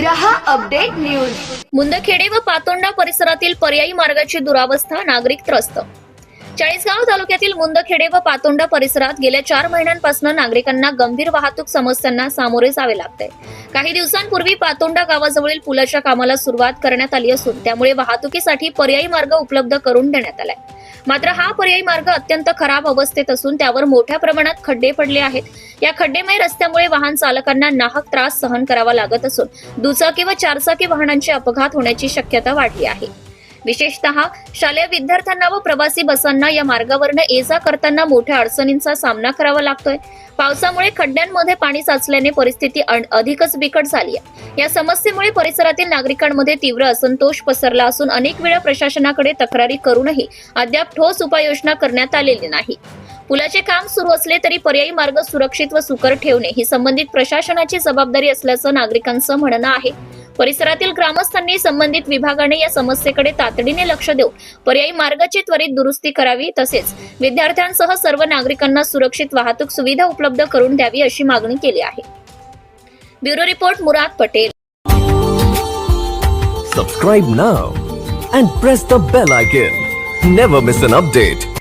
रहा update news. मुंदखेडे व पातोंडा परिसरातील पर्यायी मार्गाची दुरावस्था नागरिक त्रस्त. चाळीसगाव तालुक्यातील मुंदखेडे व पातोंडा परिसरात गेल्या चार महिन्यांपासून नागरिकांना गंभीर वाहतूक समस्यांना सामोरे जावे लागते. काही दिवसांपूर्वी पातोंडा गावाजवळील पुलाच्या कामाला सुरुवात करण्यात आली असून त्यामुळे वाहतुकीसाठी पर्यायी मार्ग उपलब्ध करून देण्यात आलाय. मात्र हा पर्यायी मार्ग अत्यंत खराब अवस्थेत असून त्यावर मोठ्या प्रमाणात खड्डे पडले आहेत. या खड्डेमय रस्त्यामुळे वाहन चालकांना नाहक त्रास सहन करावा लागत असून दुचाकी व चारचाकी वाहनांचे अपघात होण्याची शक्यता वाढली आहे. विशेषतः शालेय विद्यार्थ्यांना व प्रवासी बसांना या मार्गावरनं ये जा करताना मोठ्या अडचणींचा सामना करावा लागतोय. पावसामुळे खड्ड्यांमध्ये पाणी साचल्याने परिस्थिती अधिकच बिकट झाली आहे. या समस्येमुळे परिसरातील नागरिकांमध्ये तीव्र असंतोष पसरला असून अनेक वेळा प्रशासनाकडे तक्रारी करूनही अद्याप ठोस उपाययोजना करण्यात आलेली नाही. पुलाचे काम सुरू असले तरी पर्यायी मार्ग सुरक्षित व सुकर ठेवणे ही संबंधित प्रशासनाची जबाबदारी असल्याचं नागरिकांचं म्हणणं आहे. परिसरातील ग्रामस्थांनी संबंधित विभागाने या समस्येकडे तातडीने लक्ष देऊन पर्यायी मार्गाची त्वरित दुरुस्ती करावी तसेच विद्यार्थ्यांसह सर्व नागरिकांना सुरक्षित वाहतूक सुविधा उपलब्ध करून द्यावी अशी मागणी केली आहे. Bureau report Murad Patel. Subscribe now and press the bell icon never miss an update